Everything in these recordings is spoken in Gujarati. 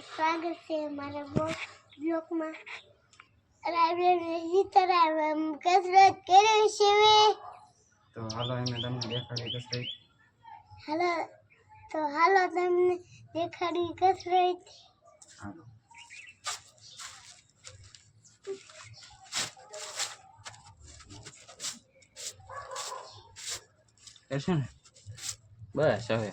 સ્વાગત છે મારા બ્લોકમાં રાયબ્રેરી સીતારામ કસરત કરી છે તો હાલો એમને તમને દેખાડી કસરત હાલો તો હાલો તમને દેખાડી કસરત હાલો કરશે ને બસ હવે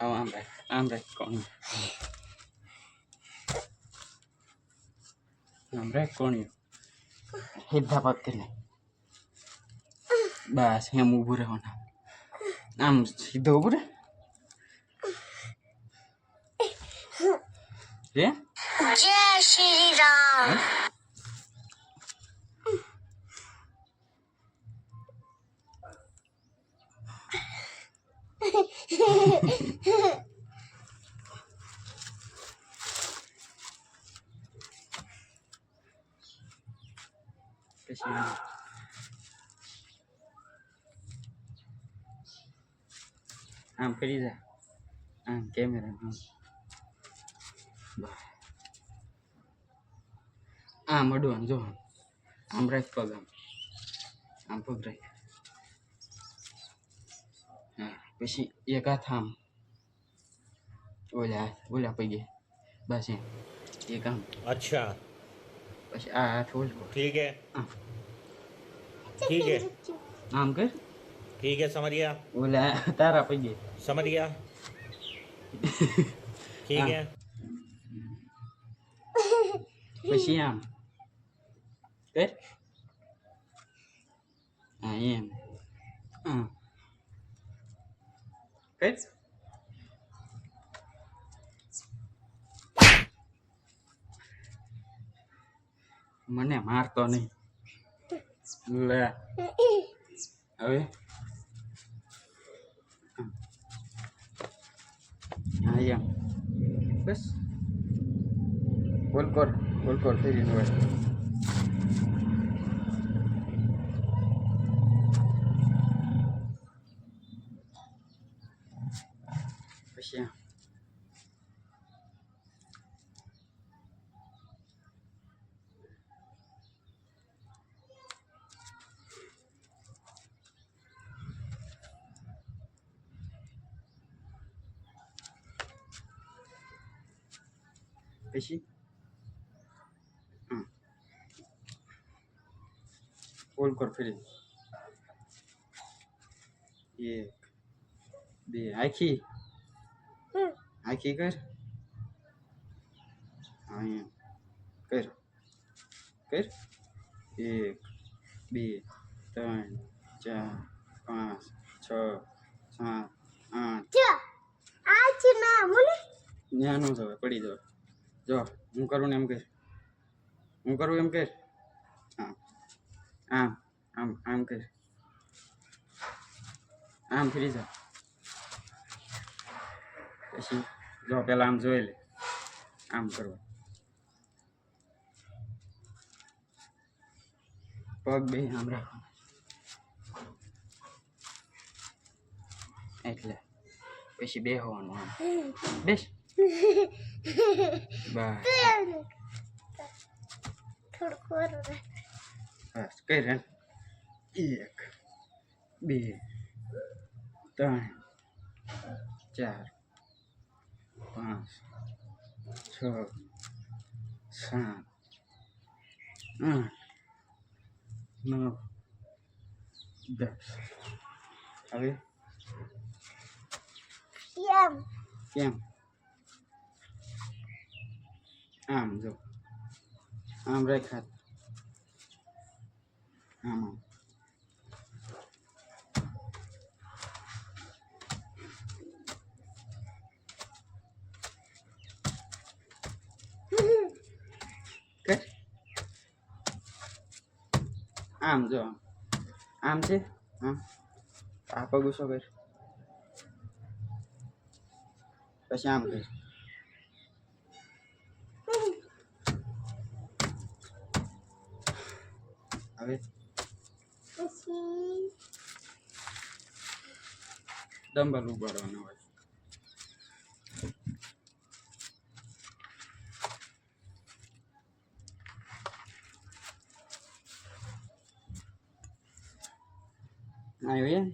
Oh, I'm back. I'm back. Corny. I'm back. Corny. Hit the back. বাস হ্যাঁ মুখ ঘুরে হো না আম সিদ্ধ ঘুরে রে জয় শ্রীরাম પછી આમ. કરી જા આમ કેમેરા આમ. આમ અડવાનું જો. આમ રાખ પગ આમ આમ પગ રાખ પછી એક હાથ આમ ઓલા હાથ ઓલા પગે બસ એમ એક આમ अच्छा પછી આ હાથ ઓલો ठीक है આમ ठीक है આમ કર ठीक है समझ गया ઓલા તારા પગે समझ गया ठीक हाँ। है પછી આમ કર હા એમ હા કર મને મારતો નહીં લે હવે હા એમ બસ બોલ કર બોલ કર ફેરીને હોય પછી હમ. બોલ કર ફરી એક બે આખી આખી કર હા એમ કર કર એક બે ત્રણ ચાર પાંચ છ સાત આઠ જો આ છે ના મુલે ન્યા નો જવાય પડી જવાય જો, હું કરું ને એમ કહીશ હું કરું એમ કહીશ હા. આમ આમ આમ કહીશ આમ ફરી જા પછી જો, પેલા આમ જોઈ લે. આમ કરવા. પગ બે આમ રાખો એટલે, પછી બે હોવાનું આમ. બેસ. બસ કઈ રે એક બે ત્રણ ચાર પાંચ છ સાત આઠ નવ દસ હવે કેમ કેમ આમ જો. આમ રેખા. આમ આમ. જો. આમ છે? હા. આ પગ કર પછી આમ કર હવે પછી ડમ્બલ ઉપાડવાનો હોય આવ્યો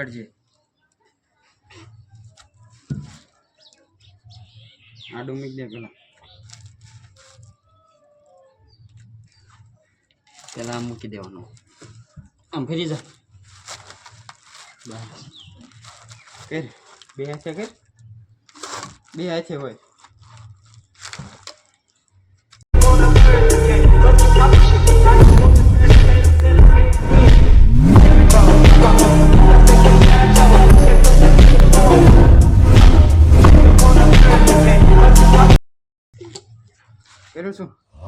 પકડજે. આડું ડુમી દે પેલા. પેલા મૂકી દેવાનું. આમ ફરી જા. બસ. કર. બે હાથે કર. બે હાથે હોય.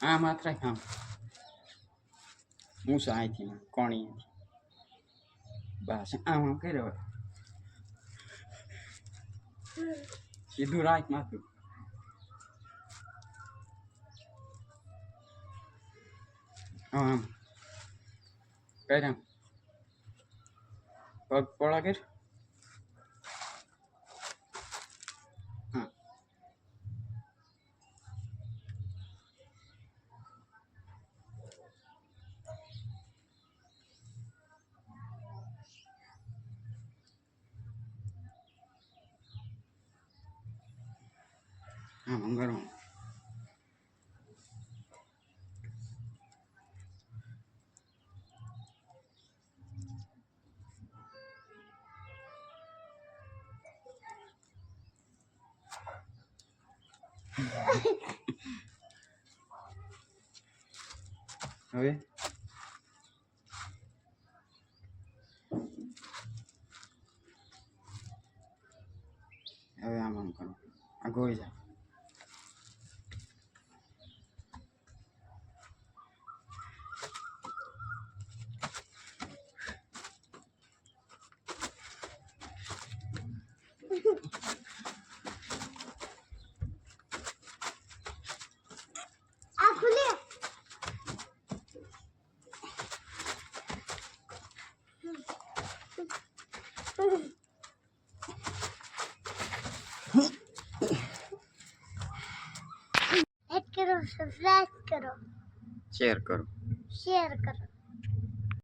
કર માત્ર હા. હું અહીંથી કોણી બસ, આમ આમ કર્યો સીધું રાખ માથું. આમ. કર્યા. કર પગ પોળા કર આમ આમ કરવાનું હવે હવે આમ આમ કરો આ ગોઈ જા સબસ્ક્રાઇબ કરો. શેર કરો. શેર કરો.